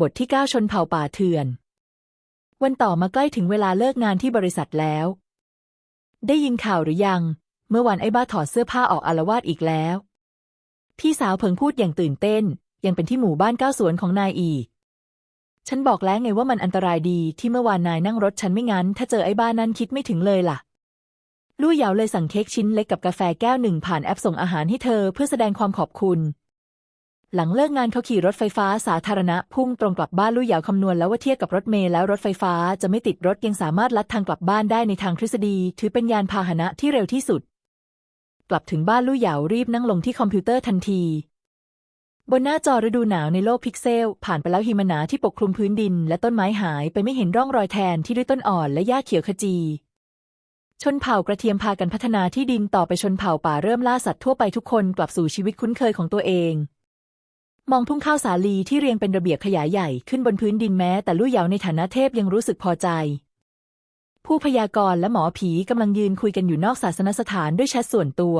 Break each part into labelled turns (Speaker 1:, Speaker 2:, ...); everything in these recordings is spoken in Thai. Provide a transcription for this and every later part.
Speaker 1: บทที่เก้าชนเผ่าป่าเถื่อน วันต่อมาใกล้ถึงเวลาเลิกงานที่บริษัทแล้ว ได้ยินข่าวหรือยัง เมื่อวานไอ้บ้าถอดเสื้อผ้าออกอารวาสอีกแล้ว พี่สาวเพิงพูดอย่างตื่นเต้น ยังเป็นที่หมู่บ้านก้าวสวนของนายอีก ฉันบอกแล้วไงว่ามันอันตรายดีที่เมื่อวานนายนั่งรถฉันไม่งั้น ถ้าเจอไอ้บ้านั้นคิดไม่ถึงเลยล่ะลู่เหยาเลยสั่งเค้กชิ้นเล็กกับกาแฟแก้วหนึ่งผ่านแอปส่งอาหารให้เธอเพื่อแสดงความขอบคุณ หลังเลิกงานเขาขี่รถไฟฟ้าสาธารณะ พุ่งตรงกลับบ้านลู่เหยาคำนวณแล้วว่าเทียบกับรถเมล์แล้วรถไฟฟ้าจะไม่ติดรถยังสามารถลัดทางกลับบ้านได้ในทางทฤษฎี ถือเป็นยานพาหนะที่เร็วที่สุด กลับถึงบ้านลู่เหยารีบนั่งลงที่คอมพิวเตอร์ทันที บนหน้าจอฤดูหนาวในโลกพิกเซล ผ่านไปแล้วหิมะหนาที่ปกคลุมพื้นดิน และต้นไม้หายไปไม่เห็นร่องรอยแทนที่ด้วยต้นอ่อนและหญ้าเขียวขจีชนเผ่ากระเทียมพากันพัฒนาที่ดินต่อไปชนเผ่าป่าเริ่มล่าสัตว์ทั่วไปทุกคนกลับสู่ชีวิตคุ้นเคยของตัวเอง มองทุ่งข้าวสาลีที่เรียงเป็นระเบียบขยายใหญ่ขึ้นบนพื้นดินแม้ แต่ลู่เหยาในฐานะเทพยังรู้สึกพอใจ ผู้พยากรณ์และหมอผีกำลังยืนคุยกันอยู่นอกศาสนสถานด้วยแชทส่วนตัว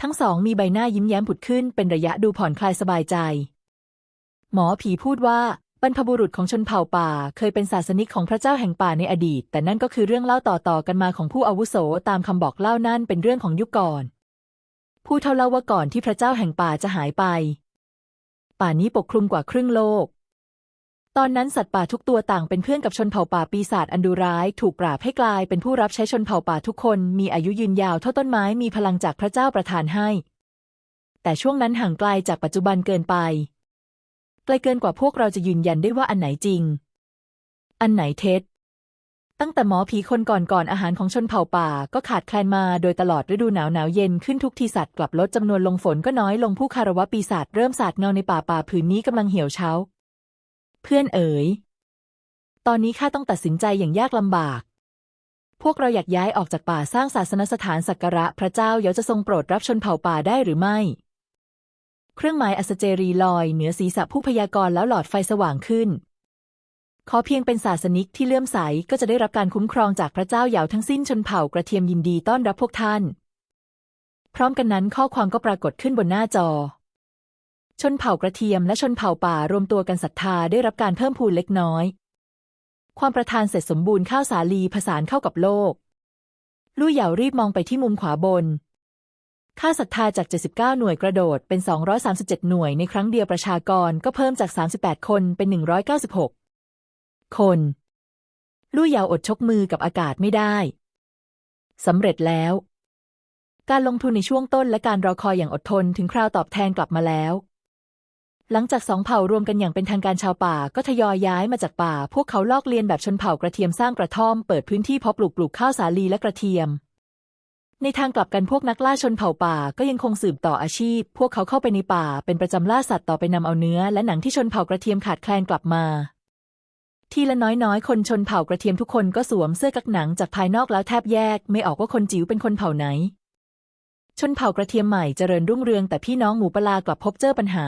Speaker 1: ทั้งสองมีใบหน้ายิ้มแย้มผุดขึ้นเป็นระยะดูผ่อนคลายสบายใจ หมอผีพูดว่าบรรพบุรุษของชนเผ่าป่า เคยเป็นศาสนิกของพระเจ้าแห่งป่าในอดีต แต่นั่นก็คือเรื่องเล่าต่อๆกันมาของผู้อาวุโสตามคำบอกเล่านั่นเป็นเรื่องของยุคก่อน ผู้เท่าเล่าว่าก่อนที่พระเจ้าแห่งป่าจะหายไป ป่านี้ปกคลุมกว่าครึ่งโลก ตอนนั้นสัตว์ป่าทุกตัวต่างเป็นเพื่อนกับชนเผ่าป่าปีศาจอันดุร้าย ถูกปราบให้กลายเป็นผู้รับใช้ชนเผ่าป่าทุกคน มีอายุยืนยาวเท่าต้นไม้มีพลังจากพระเจ้าประทานให้ แต่ช่วงนั้นห่างไกลจากปัจจุบันเกินไปไกลเกินกว่าพวกเราจะยืนยันได้ว่าอันไหนจริง อันไหนเท็จ ตั้งแต่หมอผีคนก่อนก่อนอาหารของชนเผ่าป่า ก็ขาดแคลนมาโดยตลอดฤดูหนาวหนาวเย็นขึ้นทุกทีสัตว์กลับลดจำนวนลงฝนก็น้อยลงผู้คารวะปีศาจเริ่มสาดเงาในป่าป่าผืนนี้กำลังเหี่ยวเฉาเพื่อนเอ๋ย ตอนนี้ข้าต้องตัดสินใจอย่างยากลำบาก พวกเราอยากย้ายออกจากป่าสร้างศาสนสถานสักการะพระเจ้าเยาจะทรงโปรดรับชนเผ่าป่าได้หรือไม่ เครื่องหมายอัสเจรีลอยเหนือศีรษะผู้พยากรณ์แล้วหลอดไฟสว่างขึ้น ขอเพียงเป็นศาสนิกที่เลื่อมใสก็จะได้รับการคุ้มครองจากพระเจ้าเหยาทั้งสิ้นชนเผ่ากระเทียมยินดีต้อนรับพวกท่าน พร้อมกันนั้นข้อความก็ปรากฏขึ้นบนหน้าจอ ชนเผ่ากระเทียมและชนเผ่าป่ารวมตัวกันศรัทธาได้รับการเพิ่มพูนเล็กน้อย ความประทานเสร็จสมบูรณ์ข้าวสาลีผสานเข้ากับโลก ลู่เหยารีบมองไปที่มุมขวาบนค่าศรัทธาจาก 79 หน่วยกระโดดเป็น 237 หน่วยในครั้งเดียวประชากรก็เพิ่มจาก 38 คนเป็น 196 คนลู่ยาวอดชกมือกับอากาศไม่ได้ สำเร็จแล้ว การลงทุนในช่วงต้นและการรอคอยอย่างอดทนถึงคราวตอบแทนกลับมาแล้ว หลังจากสองเผ่ารวมกันอย่างเป็นทางการชาวป่าก็ทยอยย้ายมาจากป่า พวกเขาลอกเลียนแบบชนเผ่ากระเทียมสร้างกระท่อมเปิดพื้นที่เพาะปลูกปลูกข้าวสาลีและกระเทียม ในทางกลับกันพวกนักล่าชนเผ่าป่าก็ยังคงสืบต่ออาชีพ พวกเขาเข้าไปในป่า เป็นประจำล่าสัตว์ต่อไปนำเอาเนื้อ และหนังที่ชนเผ่ากระเทียมขาดแคลนกลับมา ทีละน้อยๆ คนชนเผ่ากระเทียมทุกคนก็สวมเสื้อกักหนังจากภายนอกแล้วแทบแยก ไม่ออกว่าคนจิ๋วเป็นคนเผ่าไหน ชนเผ่ากระเทียมใหม่เจริญรุ่งเรืองแต่พี่น้องหมูปลากลับพบเจอปัญหา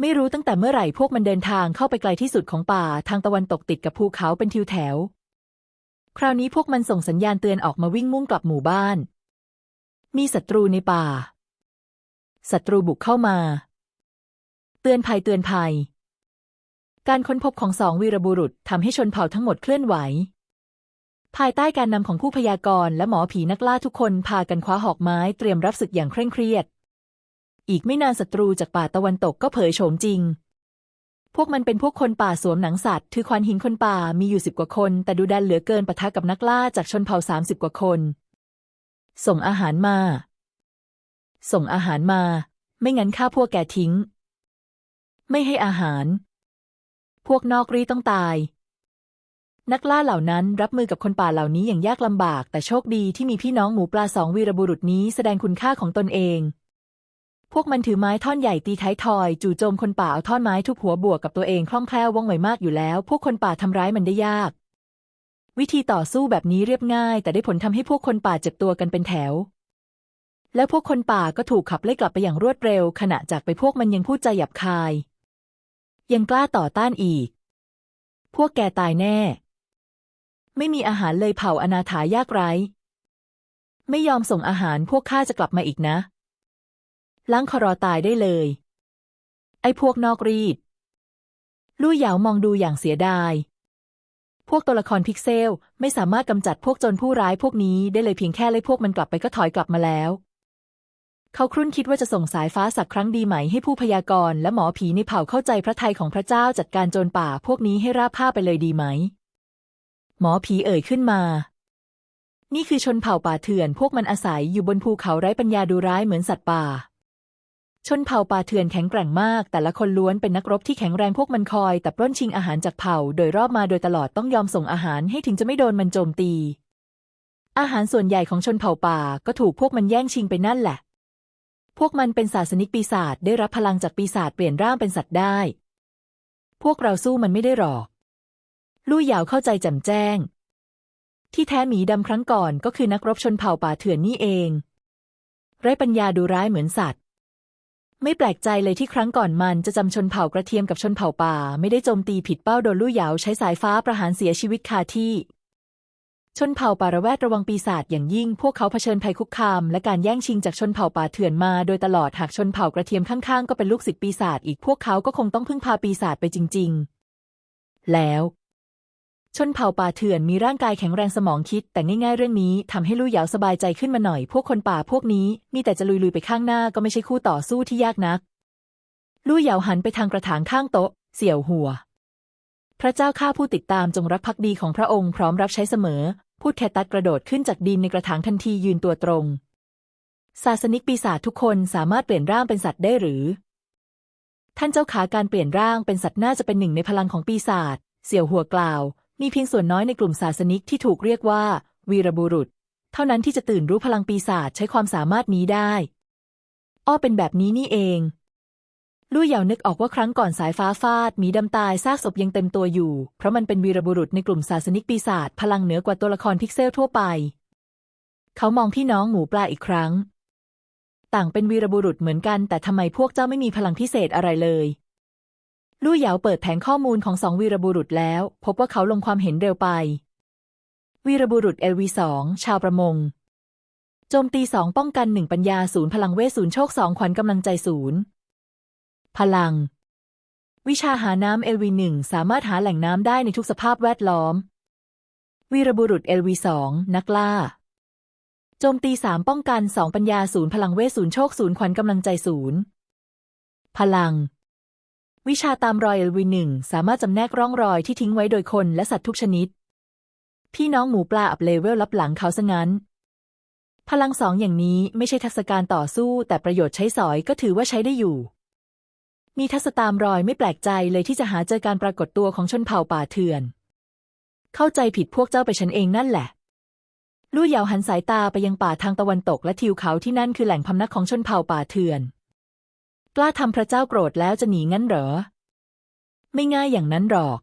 Speaker 1: ไม่รู้ตั้งแต่เมื่อไหร่พวกมันเดินทางเข้าไปไกลที่สุดของป่าทางตะวันตกติดกับภูเขาเป็นทิวแถว คราวนี้พวกมันส่งสัญญาณเตือนออกมาวิ่งมุ่งกลับหมู่บ้าน มีศัตรูในป่าศัตรูบุกเข้ามา เตือนภัยเตือนภัย การค้นพบของสองวีรบุรุษทำให้ชนเผ่าทั้งหมดเคลื่อนไหว ภายใต้การนำของผู้พยากรณ์และหมอผีนักล่าทุกคนพากันคว้าหอกไม้เตรียมรับศึกอย่างเคร่งเครียด อีกไม่นานศัตรูจากป่าตะวันตกก็เผยโฉมจริง พวกมันเป็นพวกคนป่าสวมหนังสัตว์ถือควานหินคนป่ามีอยู่สิบกว่าคน แต่ดูดันเหลือเกินปะทะกับนักล่าจากชนเผ่าสามสิบกว่าคน ส่งอาหารมา ส่งอาหารมา ไม่งั้นฆ่าพวกแกทิ้ง ไม่ให้อาหาร พวกนอกรีต้องตาย นักล่าเหล่านั้นรับมือกับคนป่าเหล่านี้อย่างยากลำบาก แต่โชคดีที่มีพี่น้องหมูปลาสองวีรบุรุษนี้แสดงคุณค่าของตนเอง พวกมันถือไม้ท่อนใหญ่ตีท้ายทอย จู่โจมคนป่าเอาท่อนไม้ทุบหัวบวกกับตัวเองคล่องแคล่วว่องไวมากอยู่แล้ว พวกคนป่าทำร้ายมันได้ยาก วิธีต่อสู้แบบนี้เรียบง่าย แต่ได้ผลทำให้พวกคนป่าเจ็บตัวกันเป็นแถวแล้วพวกคนป่าก็ถูกขับไล่กลับไปอย่างรวดเร็ว ขณะจากไปพวกมันยังพูดจาหยาบคาย ยังกล้าต่อต้านอีก พวกแกตายแน่ ไม่มีอาหารเลยเผ่าอนาถายากไร้ ไม่ยอมส่งอาหารพวกข้าจะกลับมาอีกนะ ล้างคอรอตายได้เลย ไอ้พวกนอกรีด ลู่เหยามองดูอย่างเสียดาย พวกตัวละครพิกเซลไม่สามารถกำจัดพวกจรผู้ร้ายพวกนี้ได้เลยเพียงแค่ไล่พวกมันกลับไปก็ถอยกลับมาแล้ว เขาครุ่นคิดว่าจะส่งสายฟ้าสักครั้งดีไหมให้ผู้พยากรณ์และหมอผีในเผ่าเข้าใจพระทัยของพระเจ้าจัดการโจรป่าพวกนี้ให้ราบคาบไปเลยดีไหม หมอผีเอ่ยขึ้นมา นี่คือชนเผ่าป่าเถื่อนพวกมันอาศัยอยู่บนภูเขาไร้ปัญญาดูร้ายเหมือนสัตว์ป่า ชนเผ่าป่าเถื่อนแข็งแกร่งมาก แต่ละคนล้วนเป็นนักรบที่แข็งแรงพวกมันคอย แต่ปล้นชิงอาหารจากเผ่า โดยรอบมาโดยตลอดต้องยอมส่งอาหารให้ถึงจะไม่โดนมันโจมตี อาหารส่วนใหญ่ของชนเผ่าป่าก็ถูกพวกมันแย่งชิงไปนั่นแหละ พวกมันเป็นศาสนิกปีศาจได้รับพลังจากปีศาจเปลี่ยนร่างเป็นสัตว์ได้ พวกเราสู้มันไม่ได้หรอก ลู่หยาวเข้าใจแจ่มแจ้ง ที่แท้หมีดำครั้งก่อนก็คือนักรบชนเผ่าป่าเถื่อนนี่เอง ไร้ปัญญาดูร้ายเหมือนสัตว์ ไม่แปลกใจเลยที่ครั้งก่อนมันจะจำชนเผ่ากระเทียมกับชนเผ่าป่า ไม่ได้โจมตีผิดเป้าโดนลู่หยาวใช้สายฟ้าประหารเสียชีวิตคาที่ ชนเผ่าป่าระแวดระวังปีศาจอย่างยิ่ง พวกเขาเผชิญภัยคุกคาม และการแย่งชิงจากชนเผ่าป่าเถื่อนมาโดยตลอดหากชนเผ่ากระเทียมข้างๆ ก็เป็นลูกศิษย์ปีศาจอีกพวกเขาก็คงต้องพึ่งพาปีศาจไปจริง ๆ แล้ว ชนเผ่าป่าเถื่อนมีร่างกายแข็งแรงสมองคิด แต่ง่ายๆเรื่องนี้ทำให้ลู่เหยาวสบายใจขึ้นมาหน่อย พวกคนป่าพวกนี้ มีแต่จะลุยๆไปข้างหน้าก็ไม่ใช่คู่ต่อสู้ที่ยากนัก ลู่เหยาวหันไปทางกระถางข้างโต๊ะ เสี่ยวหัวพระเจ้าข้าผู้ติดตามจงรักภักดีของพระองค์พร้อมรับใช้เสมอ พูดแคตัดกระโดดขึ้นจากดินในกระถางทันทียืนตัวตรง ศาสนิกปีศาจทุกคนสามารถเปลี่ยนร่างเป็นสัตว์ได้หรือ ท่านเจ้าขาการเปลี่ยนร่างเป็นสัตว์น่าจะเป็นหนึ่งในพลังของปีศาจเสี่ยวหัวกล่าว มีเพียงส่วนน้อยในกลุ่มศาสนิกที่ถูกเรียกว่า วีรบุรุษ เท่านั้นที่จะตื่นรู้พลังปีศาจใช้ความสามารถนี้ได้ อ้อเป็นแบบนี้นี่เอง ลู่เหยานึกออกว่าครั้งก่อนสายฟ้าฟาดหมีดำตายซากศพยังเต็มตัวอยู่ เพราะมันเป็นวีรบุรุษในกลุ่มศาสนิกปีศาจพลังเหนือกว่าตัวละครพิกเซลทั่วไป เขามองพี่น้องหมูปลาอีกครั้ง ต่างเป็นวีรบุรุษเหมือนกัน แต่ทำไมพวกเจ้าไม่มีพลังพิเศษอะไรเลยลู่เหยาเปิดแผงข้อมูลของสองวีรบุรุษแล้ว พบว่าเขาลงความเห็นเร็วไป วีรบุรุษเอลวีสองชาวประมงโจมตีสองป้องกันหนึ่งปัญญาศูนย์พลังเวทศูนย์โชคสองขวัญกำลังใจศูนย์ พลัง วิชาหาน้ำเอลวีหนึ่งสามารถหาแหล่งน้ำได้ในทุกสภาพแวดล้อม วีรบุรุษเอลวีสองนักล่า โจมตีสามป้องกันสองปัญญาศูนย์พลังเวทศูนย์โชคศูนย์ขวัญกำลังใจศูนย์พลัง วิชาตามรอยเอลวีหนึ่งสามารถจำแนกร่องรอยที่ทิ้งไว้โดยคนและสัตว์ทุกชนิด พี่น้องหมูปลาอับเลเวลรับหลังเขาซะงั้นพลังสองอย่างนี้ไม่ใช่ทักษะการต่อสู้ แต่ประโยชน์ใช้สอยก็ถือว่าใช้ได้อยู่ มีทัศตามรอยไม่แปลกใจเลยที่จะหาเจอการปรากฏตัวของชนเผ่าป่าเถื่อน เข้าใจผิดพวกเจ้าไปฉันเองนั่นแหละ ลู่เหยาหันสายตาไปยังป่าทางตะวันตกและทิวเขาที่นั่นคือแหล่งพำนักของชนเผ่าป่าเถื่อน กล้าทำพระเจ้าโกรธแล้วจะหนีงั้นเหรอ ไม่ง่ายอย่างนั้นหรอก